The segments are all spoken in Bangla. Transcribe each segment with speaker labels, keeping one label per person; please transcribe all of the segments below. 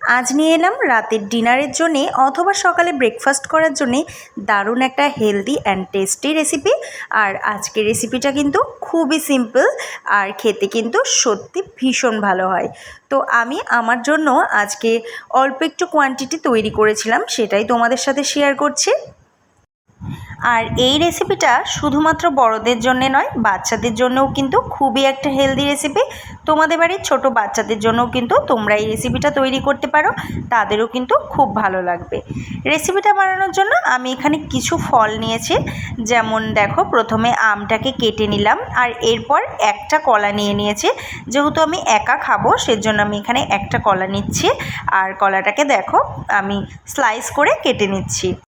Speaker 1: আজ নিয়ে এলাম রাতের ডিনারের জন্যে অথবা সকালে ব্রেকফাস্ট করার জন্যে দারুণ একটা হেলদি অ্যান্ড টেস্টি রেসিপি আর আজকের রেসিপিটা কিন্তু খুবই সিম্পল আর খেতে কিন্তু সত্যি ভীষণ ভালো হয়। তো আমি আমার জন্য আজকে অল্প একটু কোয়ান্টিটি তৈরি করেছিলাম, সেটাই তোমাদের সাথে শেয়ার করছি। আর এই রেসিপিটা শুধুমাত্র বড়দের জন্য নয়, বাচ্চাদের জন্যও কিন্তু খুবই একটা হেলদি রেসিপি তোমাদের বাড়ির ছোট বাচ্চাদের জন্যও কিন্তু তোমরা এই রেসিপিটা তৈরি করতে পারো, তাদেরও কিন্তু খুব ভালো লাগবে। রেসিপিটা বানানোর জন্য আমি এখানে কিছু ফল নিয়েছি, যেমন দেখো প্রথমে আমটাকে কেটে নিলাম, আর এরপর একটা কলা নিয়ে নিয়েছি। যেহেতু আমি একা খাব, সেজন্য আমি এখানে একটা কলা নিচ্ছি, আর কলাটাকে দেখো আমি স্লাইস করে কেটে নিচ্ছি।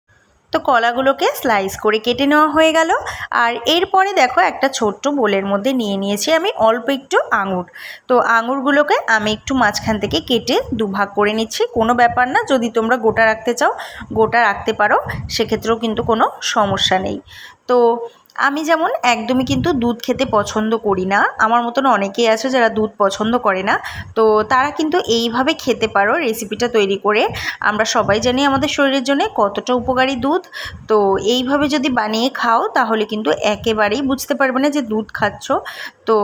Speaker 1: তো কলাগুলোকে স্লাইস করে কেটে নেওয়া হয়ে গেল। আর এরপরে দেখো একটা ছোট্ট বোলের মধ্যে নিয়ে নিয়েছি আমি অল্প একটু আঙুর। তো আঙুরগুলোকে আমি একটু মাঝখান থেকে কেটে দুভাগ করে নিচ্ছি। কোনো ব্যাপার না, যদি তোমরা গোটা রাখতে চাও, গোটা রাখতে পারো। সেক্ষেত্রেও কিন্তু কোনো সমস্যা নেই। তো আমি যেমন একদমই কিন্তু দুধ খেতে পছন্দ করি না। আমার মতন অনেকেই আছে যারা দুধ পছন্দ করে না। তো তারা কিন্তু এইভাবে খেতে পারো রেসিপিটা তৈরি করে। আমরা সবাই জানি আমাদের শরীরের জন্য কতটা উপকারী দুধ। তো এইভাবে যদি বানিয়ে খাও তাহলে কিন্তু একেবারেই বুঝতে পারবে না যে দুধ খাচ্ছ। তো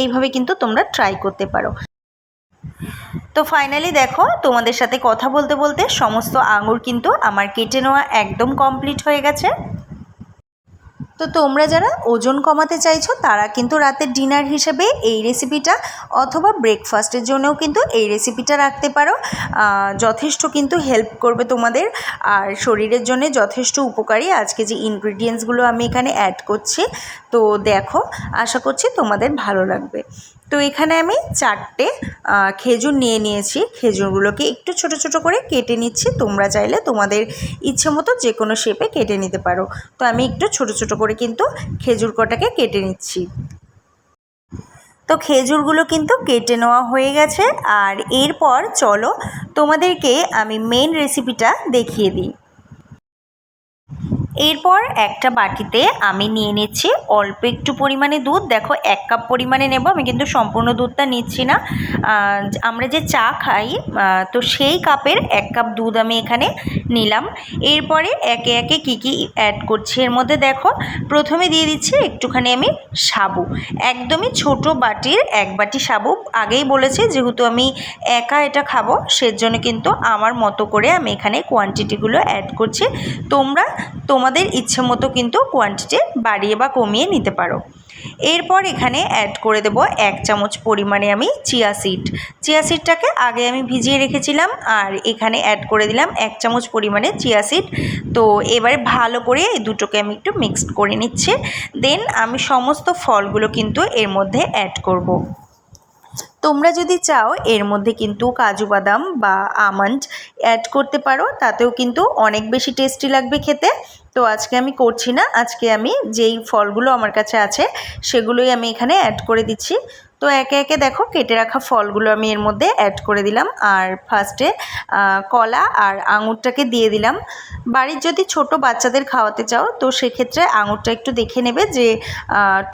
Speaker 1: এইভাবে কিন্তু তোমরা ট্রাই করতে পারো। তো ফাইনালি দেখো, তোমাদের সাথে কথা বলতে বলতে সমস্ত আঙুর কিন্তু আমার কেটে নেওয়া একদম কমপ্লিট হয়ে গেছে। তো তোমরা যারা ওজন কমাতে চাইছো, তারা কিন্তু রাতের ডিনার হিসেবে এই রেসিপিটা অথবা ব্রেকফাস্টের জন্যও কিন্তু এই রেসিপিটা রাখতে পারো। যথেষ্ট কিন্তু হেল্প করবে তোমাদের। আর শরীরের জন্য যথেষ্ট উপকারী। আজকে যে ইনগ্রিডিয়েন্টসগুলো আমি এখানে অ্যাড করছি, তো দেখো, আশা করছি তোমাদের ভালো লাগবে। তো এখানে আমি চারটে খেজুর নিয়ে নিয়েছি। খেজুরগুলোকে একটু ছোট ছোট করে কেটে নিচ্ছি। তোমরা চাইলে তোমাদের ইচ্ছে মতো যে কোনো শেপে কেটে নিতে পারো। তো আমি একটু ছোট ছোট করে কিন্তু খেজুর কটাকে কেটে নিচ্ছি। তো খেজুরগুলো কিন্তু কেটে নেওয়া হয়ে গেছে। আর এরপর চলো তোমাদেরকে আমি মেন রেসিপিটা দেখিয়ে দিই। এরপর একটা বাটিতে আমি নিয়ে নিচ্ছি অল্প একটু পরিমাণে দুধ। দেখো, এক কাপ পরিমাণে নেব, আমি কিন্তু সম্পূর্ণ দুধটা নিচ্ছি না। আমরা যে চা খাই তো সেই কাপের এক কাপ দুধ আমি এখানে নিলাম। এরপরে একে একে কি কি অ্যাড করছি, এর মধ্যে দেখো, প্রথমে দিয়ে দিচ্ছি একটুখানি আমি সাবু। একদমই ছোট বাটির এক বাটি সাবু। আগেই বলেছি, যেহেতু আমি একা এটা খাব, সেজন্য কিন্তু আমার মতো করে আমি এখানে কোয়ান্টিটিগুলো অ্যাড করছি। তোমরা তোমাদের ইচ্ছে মতো কিন্তু কোয়ান্টিটি বাড়িয়ে বা কমিয়ে নিতে পারো। এরপর এখানে অ্যাড করে দেব এক চামচ পরিমাণে আমি চিয়া সিড চিয়া সিডটাকে আগে আমি ভিজিয়ে রেখেছিলাম আর এখানে অ্যাড করে দিলাম এক চামচ পরিমাণে চিয়া সিড তো এবারে ভালো করে এই দুটোকে আমি একটু মিক্সড করে নিচ্ছি। দেন আমি সমস্ত ফলগুলো কিন্তু এর মধ্যে অ্যাড করব। তোমরা যদি চাও, এর মধ্যে কিন্তু কাজু বাদাম বা আমন্ড অ্যাড করতে পারো। তাতেও কিন্তু অনেক বেশি টেস্টি লাগবে খেতে। তো আজকে আমি করছি না। আজকে আমি যেই ফলগুলো আমার কাছে আছে, সেগুলোই আমি এখানে অ্যাড করে দিচ্ছি। তো একে একে দেখো কেটে রাখা ফলগুলো আমি এর মধ্যে অ্যাড করে দিলাম। আর ফার্স্টে কলা আর আঙুরটাকে দিয়ে দিলাম। বাড়ির যদি ছোট বাচ্চাদের খাওয়াতে চাও, তো সেক্ষেত্রে আঙুরটা একটু দেখে নেবে যে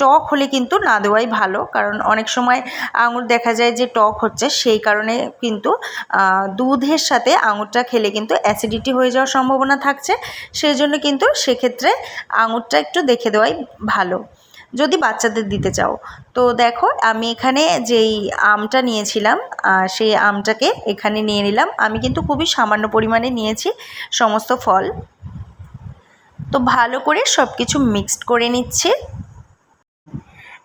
Speaker 1: টক হলে কিন্তু না দেওয়াই ভালো। কারণ অনেক সময় আঙুর দেখা যায় যে টক হচ্ছে, সেই কারণে কিন্তু দুধের সাথে আঙুরটা খেলে কিন্তু অ্যাসিডিটি হয়ে যাওয়ার সম্ভাবনা থাকছে। সেই জন্য কিন্তু সেক্ষেত্রে আঙুরটা একটু দেখে দেওয়াই ভালো। যদি বাচ্চাদের দিতে চাও। তো দেখো, আমি এখানে যেই আমটা নিয়েছিলাম সেই আমটাকে এখানে নিয়ে নিলাম। আমি কিন্তু খুবই সামান্য পরিমাণে নিয়েছি সমস্ত ফল। তো ভালো করে সব কিছু মিক্সড করে নিচ্ছে।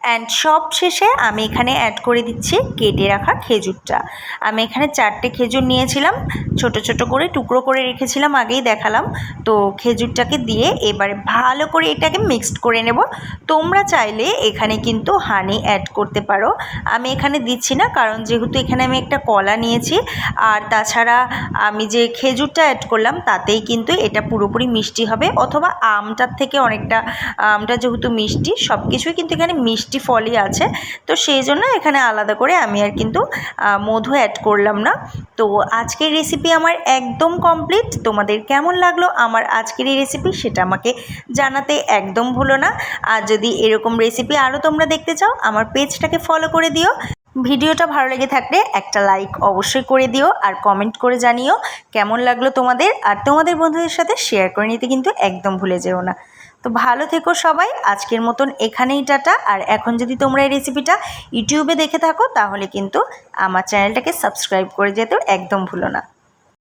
Speaker 1: অ্যান্ড সব শেষে আমি এখানে অ্যাড করে দিচ্ছি কেটে রাখা খেজুরটা। আমি এখানে চারটে খেজুর নিয়েছিলাম, ছোট ছোট করে টুকরো করে রেখেছিলাম, আগেই দেখালাম। তো খেজুরটাকে দিয়ে এবারে ভালো করে এটাকে মিক্সড করে নেব। তোমরা চাইলে এখানে কিন্তু হানি অ্যাড করতে পারো। আমি এখানে দিচ্ছি না, কারণ যেহেতু এখানে আমি একটা কলা নিয়েছি, আর তাছাড়া আমি যে খেজুরটা অ্যাড করলাম, তাতেই কিন্তু এটা পুরোপুরি মিষ্টি হবে, অথবা আমটার থেকে অনেকটা, আমটা যেহেতু মিষ্টি সব কিছুই কিন্তু এখানে মিষ্টি মিষ্টি ফলই আছে। তো সেই জন্য এখানে আলাদা করে আমি আর কিন্তু মধু অ্যাড করলাম না। তো আজকের রেসিপি আমার একদম কমপ্লিট তোমাদের কেমন লাগল আমার আজকের এই রেসিপি সেটা আমাকে জানাতে একদম ভুলো না। আর যদি এরকম রেসিপি আরও তোমরা দেখতে চাও, আমার পেজটাকে ফলো করে দিও। ভিডিওটা ভালো লেগে থাকলে একটা লাইক অবশ্যই করে দিও আর কমেন্ট করে জানিও কেমন লাগল তোমাদের। আর তোমাদের বন্ধুদের সাথে শেয়ার করে নিতে কিন্তু একদম ভুলে যেও না। তো ভালো থেকো সবাই, আজকের মতন এখানেই টাটা। আর এখন যদি তোমরা এই রেসিপিটা ইউটিউবে দেখে থাকো, তাহলে কিন্তু আমার চ্যানেলটাকে সাবস্ক্রাইব করে যেতেও একদম ভুলো না।